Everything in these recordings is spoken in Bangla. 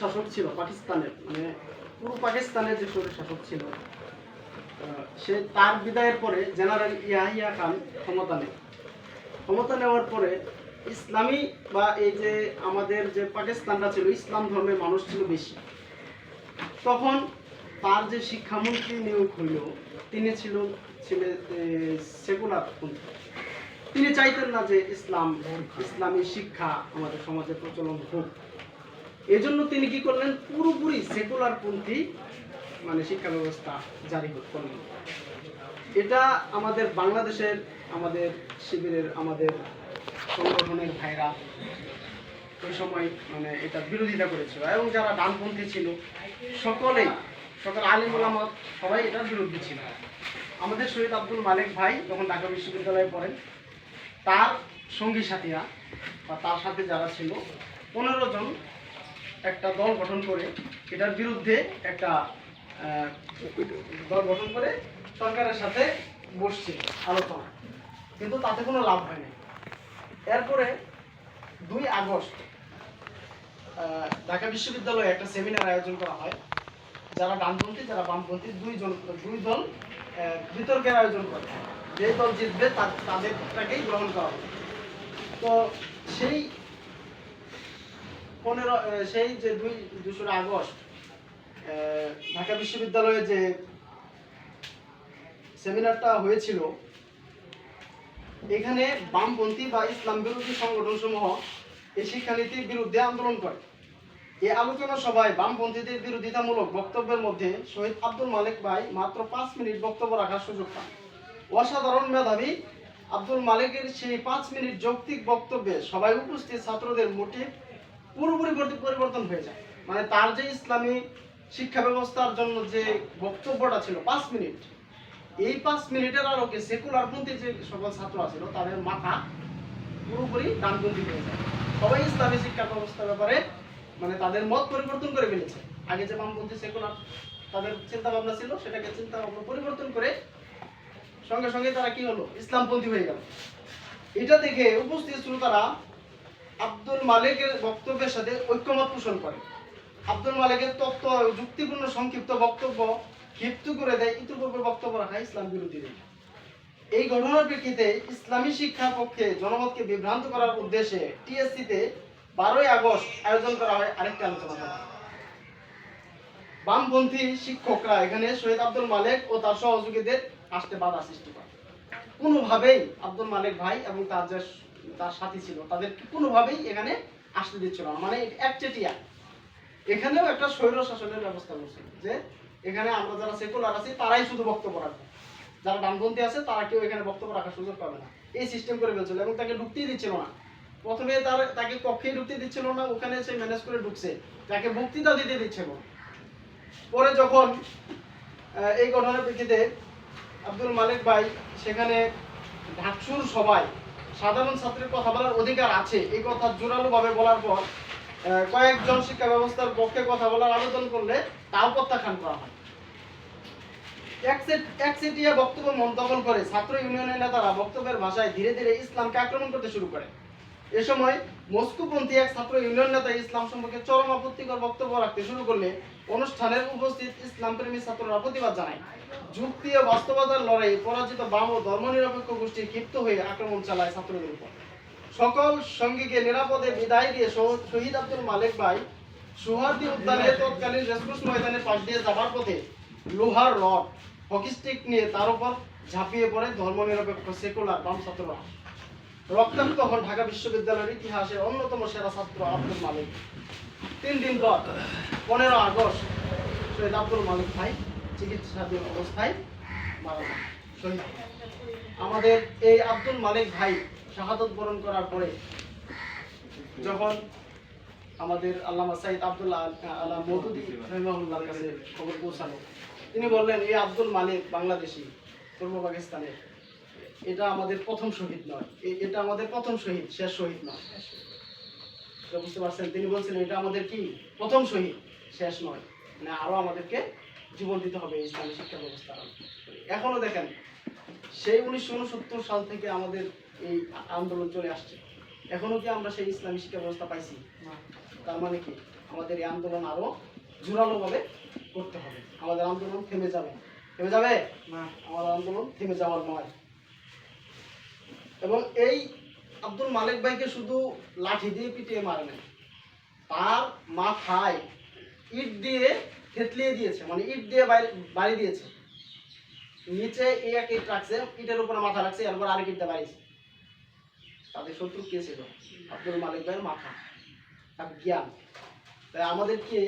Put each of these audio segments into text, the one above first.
শাসক ছিল পাকিস্তানের মানে পুরো পাকিস্তানের যে স্বৈর শাসক ছিল সে তার বিদায়ের পরে জেনারেল ইয়াহিয়া খান ক্ষমতা নেয়। ক্ষমতা নেওয়ার পরে ইসলামী বা এই যে আমাদের যে পাকিস্তানটা ছিল, ইসলাম ধর্মের মানুষ ছিল বেশি। তখন তার যে শিক্ষামন্ত্রী নিয়োগ হইল, তিনি ছিল ছিলেন সেকুলার তিনি চাইতেন না যে ইসলাম, ইসলামী শিক্ষা আমাদের সমাজে প্রচলন হোক। এজন্য তিনি কি করলেন? পুরোপুরি সেকুলার পন্থী মানে শিক্ষা ব্যবস্থা জারি করলেন। এটা আমাদের বাংলাদেশের, আমাদের শিবিরের, আমাদের সংগঠনের ভাইরা ওই সময় মানে এটা বিরোধিতা করেছিল। এবং যারা ডানপন্থী ছিল, সকলেই, সকল আলিম ওলামা সবাই এটার বিরুদ্ধে ছিল। আমাদের শহীদ আব্দুল মালিক ভাই যখন ঢাকা বিশ্ববিদ্যালয়ে পড়েন, তার সঙ্গী সাথীরা বা তার সাথে যারা ছিল, পনেরো জন একটা দল গঠন করে, এটার বিরুদ্ধে একটা দল গঠন করে সরকারের সাথে বসছে আলোচনা। কিন্তু তাতে কোনো লাভ হয়নি এরপরে দুই আগস্ট ঢাকা বিশ্ববিদ্যালয়ে একটা সেমিনার আয়োজন করা হয়। যারা ডানপন্থী, যারা বামপন্থী দুইজন দুই দল বিতর্কের আয়োজন করে। যে দল জিতবে তাদেরটাকেই গ্রহণ করা হবে। তো সেই পনেরো সেই যে দুই দোসরা আগস্ট ঢাকা বিশ্ববিদ্যালয়ে যে সেমিনারটা হয়েছিল, এখানে বামপন্থী বা ইসলাম বিরোধী সংগঠন সমূহ এই শিক্ষানীতির বিরুদ্ধে আন্দোলন করে। এই আলোচনা সভায় বামপন্থীদের বিরোধিতামূলক বক্তব্যের মধ্যে শহীদ আব্দুল মালিক ভাই মাত্র পাঁচ মিনিট বক্তব্য রাখার সুযোগ পান। অসাধারণ মেধাবী আব্দুল মালিকের সেই পাঁচ মিনিট যৌক্তিক বক্তব্যে সবাই উপস্থিত ছাত্রদের মোটিভ পুরোপুরি পরিবর্তন হয়ে যায়। মানে তার যে ইসলামী শিক্ষা ব্যবস্থার জন্য যে বক্তব্যটা ছিল, পাঁচ মিনিট। এই পাঁচ মিনিটের আলোকে সেকুলার পন্থী যে সকল ছাত্র আছিল, তাদের মাথা পুরোপুরি ডানপন্থী হয়ে যায়। সবাই ইসলামী শিক্ষা ব্যবস্থার ব্যাপারে মানে তাদের মত পরিবর্তন করে ফেলেছে। আগে যে বামপন্থী সেকুলার তাদের চিন্তা ভাবনা ছিল, সেটাকে চিন্তা ভাবনা পরিবর্তন করে সঙ্গে সঙ্গে তারা কি হলো? ইসলামপন্থী হয়ে গেল। এটা দেখে উপস্থিত শ্রোতারা আব্দুল মালিকের বক্তব্যের সাথে ঐক্যমত পোষণ করে। আব্দুল মালিকের তত্ত্ব যুক্তিপূর্ণ সংক্ষিপ্ত বক্তব্য ক্ষিপ্ত করে দেয় ইতিপূর্বে বক্তব্য রাখা ইসলাম বিরোধীদের। এই ঘটনার প্রেক্ষিতে ইসলামী শিক্ষার পক্ষে জনমতকে বিভ্রান্ত করার উদ্দেশ্যে টিএসসিতে বারোই আগস্ট আয়োজন করা হয় আরেকটি আলোচনা সভা। বামপন্থী শিক্ষকরা এখানে শহীদ আব্দুল মালিক ও তার সহযোগীদের আসতে বাধা সৃষ্টি করে। কোনোভাবেই আব্দুল মালিক ভাই এবং তার যে তার সাথী ছিল। তাদের কোনোভাবেই এখানে আসতে দিচ্ছিল না। মানে একচেটিয়া এখানেও একটা স্বৈর শাসনের ব্যবস্থা করছে যে এখানে আমরা যারা সেকুলার আছি, তারাই শুধু বক্তব্য রাখবে। যারা ডানপন্থী আছে, তারা কেউ এখানে বক্তব্য রাখার সুযোগ পাবে না। এই সিস্টেম করে ফেলছিল এবং তাকে ঢুকতেই দিচ্ছিল না। প্রথমে তার, তাকে কক্ষেই ঢুকতে দিচ্ছিল না, ওখানে সে ম্যানেজ করে ঢুকছে। তাকে বক্তৃতা দিতে দিচ্ছিল। পরে যখন এই ঘটনার প্রেক্ষিতে আব্দুল মালিক ভাই সেখানে ঢাকসুর সবাই সাধারণ ছাত্রের কথা বলার অধিকার আছে। এই কথা জোরালোভাবে বলার পর কয়েকজন শিক্ষা ব্যবস্থার পক্ষে কথা বলার আবেদন করলে তাও প্রত্যাখ্যান করা হয়। একচেটিয়া বক্তব্য মন্তব্য করে ছাত্র ইউনিয়নের নেতারা বক্তব্যের ভাষায় ধীরে ধীরে ইসলামকে আক্রমণ করতে শুরু করে। এ সময় মস্কোপন্থী এক ছাত্র ইউনিয়ন নেতা ইসলাম সম্পর্কে চরম আপত্তিকর বক্তব্য রাখতে শুরু করলে অনুষ্ঠানের উপস্থিত ইসলাম প্রেমী ছাত্ররা প্রতিবাদ জানায়। যুক্তি ও বাস্তবতার লড়াই পরাজিত বাম ও ধর্মনিরপেক্ষ গোষ্ঠী ক্ষিপ্ত হয়ে আক্রমণ চালায় ছাত্রদের উপর। সকল সঙ্গীকে নিরাপদে বিদায় দিয়ে শহ- শহীদ আব্দুল মালিক ভাই সুহার্দি উদ্যানে তৎকালীন রেসকোর্স ময়দানে পাশ দিয়ে যাবার পথে লোহার রড, হকি স্টিক নিয়ে তার উপর ঝাঁপিয়ে পড়ে ধর্মনিরপেক্ষ সেকুলার বাম ছাত্ররা। রক্তাক্ত হন ঢাকা বিশ্ববিদ্যালয়ের ইতিহাসে অন্যতম সেরা ছাত্র আব্দুল মালিক। তিন দিন পর, পনেরো আগস্ট, শহীদ আব্দুল মালিক ভাই চিকিৎসাধীন অবস্থায় মারা শহীদ। আমাদের এই আব্দুল মালিক ভাই শাহাদত বরণ করার পরে যখন আমাদের আল্লামা সাইদ আব্দুল্লাহ আল্লাহ মধুদি রহিমাহুল্লাহর কাছে খবর পৌঁছালো, তিনি বললেন, এই আব্দুল মালিক বাংলাদেশি, পূর্ব পাকিস্তানের এটা আমাদের প্রথম শহীদ নয়। এটা আমাদের প্রথম শহীদ শেষ শহীদ নয়। বুঝতে পারছেন? তিনি বলছেন এটা আমাদের কি? প্রথম শহীদ শেষ নয়। মানে আরও আমাদেরকে জীবন দিতে হবে ইসলামী শিক্ষা ব্যবস্থা। এখনও দেখেন সেই উনিশশো উনসত্তর সাল থেকে আমাদের এই আন্দোলন চলে আসছে। এখনও কি আমরা সেই ইসলামী শিক্ষা ব্যবস্থা পাইছি? তার মানে কি? আমাদের এই আন্দোলন আরও জোরালোভাবে করতে হবে। আমাদের আন্দোলন থেমে যাবে। থেমে যাবে? না। আমাদের আন্দোলন থেমে যাওয়ার নয়। এবং এই আব্দুল মালিক ভাইকে শুধু লাঠি দিয়ে পিটিয়ে মারে নাই। তার মাথায় ইট দিয়ে থেতলিয়ে দিয়েছে মানে ইট দিয়ে বাড়ি দিয়েছে। নিচে এই এক ইট রাখছে ইটের উপরে মাথা রাখছে, এরপর আরেক ইটটা বাড়িয়েছে তাদের শত্রু কে ছিল? আব্দুল মালিক ভাইয়ের মাথা। তার জ্ঞান। তাই আমাদেরকে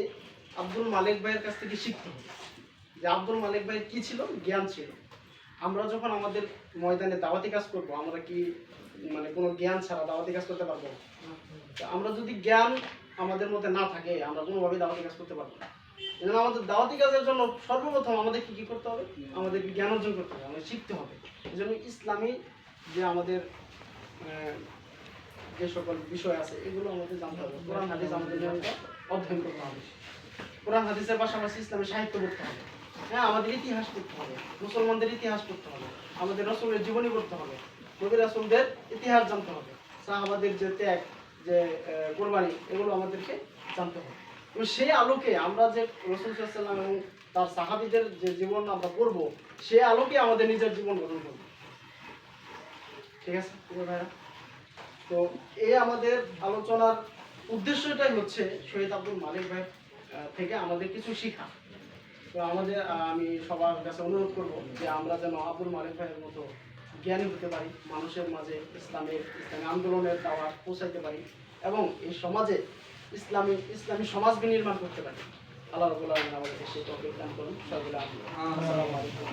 আব্দুল মালিক ভাইয়ের কাছ থেকে শিখতে হবে যে আব্দুল মালিক ভাইয়ের কি ছিল? জ্ঞান ছিল। আমরা যখন আমাদের ময়দানে দাওয়াতি কাজ করব, আমরা কি মানে কোনো জ্ঞান ছাড়া দাওয়াতি কাজ করতে পারব? তো আমরা যদি জ্ঞান আমাদের মধ্যে না থাকে, আমরা কোনোভাবেই দাওয়াতি কাজ করতে পারব না। এজন্য আমাদের দাওয়াতি কাজের জন্য সর্বপ্রথম আমাদের কি কি করতে হবে? আমাদের জ্ঞান অর্জন করতে হবে, আমাদের শিখতে হবে। এই জন্য ইসলামী যে আমাদের যে সকল বিষয় আছে, এগুলো আমাদের জানতে হবে। কোরআন হাদিস আমাদের অধ্যয়ন করতে হবে। কোরআন হাদিসের পাশাপাশি ইসলামী সাহিত্য করতে হবে। হ্যাঁ আমাদের ইতিহাস পড়তে হবে, মুসলমানদের ইতিহাস পড়তে হবে, আমাদের রসুলের জীবনী পড়তে হবে, নবী রাসুলদের ইতিহাস জানতে হবে, সাহাবাদের যে ত্যাগ, যে কোরবানি, এগুলো আমাদেরকে জানতে হবে। এবং সেই আলোকে আমরা যে রসুল সাল্লাম এবং তার সাহাবিদের যে জীবন আমরা করব সে আলোকে আমাদের নিজের জীবন গঠন করব। ঠিক আছে ভাইরা? তো এই আমাদের আলোচনার উদ্দেশ্যটাই হচ্ছে শহীদ আব্দুল মালিক ভাই থেকে আমাদের কিছু শিখা। তো আমাদের আমি সবার কাছে অনুরোধ করব যে আমরা যেন আব্দুল মালিক ভাইয়ের মতো জ্ঞানী হতে পারি, মানুষের মাঝে ইসলামের, ইসলামী আন্দোলনের দাওয়াত পৌঁছাইতে পারি এবং এই সমাজে ইসলামী ইসলামী সমাজ বিনির্মাণ করতে পারি। আল্লাহ রবুল্লাহ আমাদেরকে সেই টপিক দান করুন। সবগুলো আসসালামু আলাইকুম।